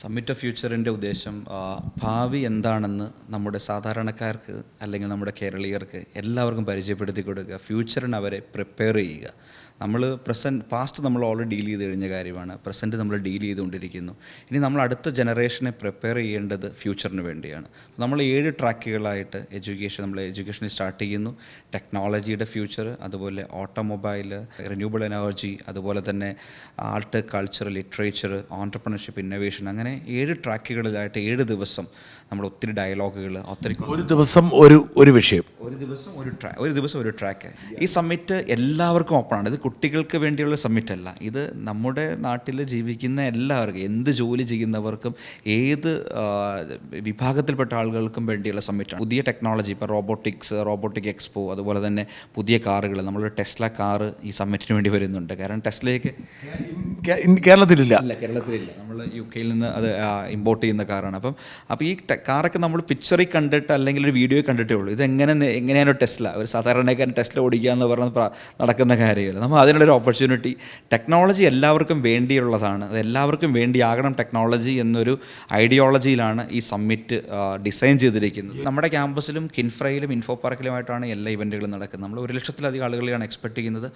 Summit of ഫ്യൂച്ചറിന്റെ ഉദ്ദേശം ഭാവി എന്താണെന്ന് നമ്മുടെ സാധാരണക്കാർക്ക് അല്ലെങ്കിൽ നമ്മുടെ കേരളീയർക്ക് എല്ലാവർക്കും പരിചയപ്പെടുത്തി കൊടുക്കുക. ഫ്യൂച്ചറിന് അവരെ പ്രിപ്പയർ ചെയ്യുക. നമ്മൾ പ്രസന്റ് പാസ്റ്റ് നമ്മൾ ഓൾറെഡി ഡീൽ ചെയ്ത് കഴിഞ്ഞ കാര്യമാണ്. പ്രസന്റ് നമ്മൾ ഡീൽ ചെയ്തുകൊണ്ടിരിക്കുന്നു. ഇനി നമ്മൾ അടുത്ത ജനറേഷനെ പ്രിപ്പയർ ചെയ്യേണ്ടത് ഫ്യൂച്ചറിന് വേണ്ടിയാണ്. നമ്മൾ ഏഴ് ട്രാക്കുകളായിട്ട് എഡ്യൂക്കേഷൻ നമ്മൾ എഡ്യൂക്കേഷനിൽ സ്റ്റാർട്ട് ചെയ്യുന്നു. ടെക്നോളജിയുടെ ഫ്യൂച്ചർ അതുപോലെ ഓട്ടോമൊബൈൽ റിന്യൂവബിൾ എനർജി അതുപോലെ തന്നെ art culture literature entrepreneurship innovation അങ്ങനെ ഏഴ് ട്രാക്കുകളിലായിട്ട് ഏഴ് ദിവസം നമ്മൾ ഒത്തിരി ഡയലോഗുകൾ ഒത്തിരി ഒരു ദിവസം ഒരു ഒരു വിഷയം. ഒരു ദിവസം ഒരു ട്രാക്ക് ഒരു ദിവസം ഒരു ട്രാക്ക്. ഈ സമ്മിറ്റ് എല്ലാവർക്കും ഓപ്പണാണ്. ഇത് കുട്ടികൾക്ക് വേണ്ടിയുള്ള സമ്മിറ്റ് അല്ല ഇത് നമ്മുടെ നാട്ടിൽ ജീവിക്കുന്ന എല്ലാവർക്കും എന്ത് ജോലി ചെയ്യുന്നവർക്കും ഏത് വിഭാഗത്തിൽപ്പെട്ട ആളുകൾക്കും വേണ്ടിയുള്ള സമ്മിറ്റാണ്. പുതിയ ടെക്നോളജി ഇപ്പോൾ റോബോട്ടിക്സ് റോബോട്ടിക് എക്സ്പോ അതുപോലെ തന്നെ പുതിയ കാറുകൾ. നമ്മൾ ടെസ്ല കാറ് ഈ സമ്മിറ്റിന് വേണ്ടി വരുന്നുണ്ട്. കാരണം ടെസ്ലയ്ക്ക് കേരളത്തിലില്ല. അല്ല കേരളത്തിലില്ല. നമ്മൾ യു കെയിൽ നിന്ന് അത് ഇമ്പോർട്ട് ചെയ്യുന്ന കാറാണ്. അപ്പം അപ്പോൾ ഈ കാറൊക്കെ നമ്മൾ പിക്ചറിൽ കണ്ടിട്ട് അല്ലെങ്കിൽ ഒരു വീഡിയോ കണ്ടിട്ടേ ഉള്ളൂ. ഇത് എങ്ങനെ എങ്ങനെയാണ് ടെസ്ല? ഒരു സാധാരണക്കാരൻ ടെസ്ല ഓടിക്കുക എന്ന് പറഞ്ഞ നടക്കുന്ന കാര്യമല്ല? നമ്മൾ അതിനുള്ളൊരു ഓപ്പർച്യൂണിറ്റി ടെക്നോളജി എല്ലാവർക്കും വേണ്ടിയുള്ളതാണ്. അത് എല്ലാവർക്കും വേണ്ടിയാകണം ടെക്നോളജി എന്നൊരു ഐഡിയോളജിയിലാണ് ഈ സമ്മിറ്റ് ഡിസൈൻ ചെയ്തിരിക്കുന്നത്. നമ്മുടെ ക്യാമ്പസിലും കിൻഫ്രയിലും ഇൻഫോ പാർക്കിലുമായിട്ടാണ് എല്ലാ ഇവന്റുകളും നടക്കുന്നത്. നമ്മൾ ഒരു ലക്ഷത്തിലധികം ആളുകളെയാണ് എക്സ്പെക്ട് ചെയ്യുന്നത്.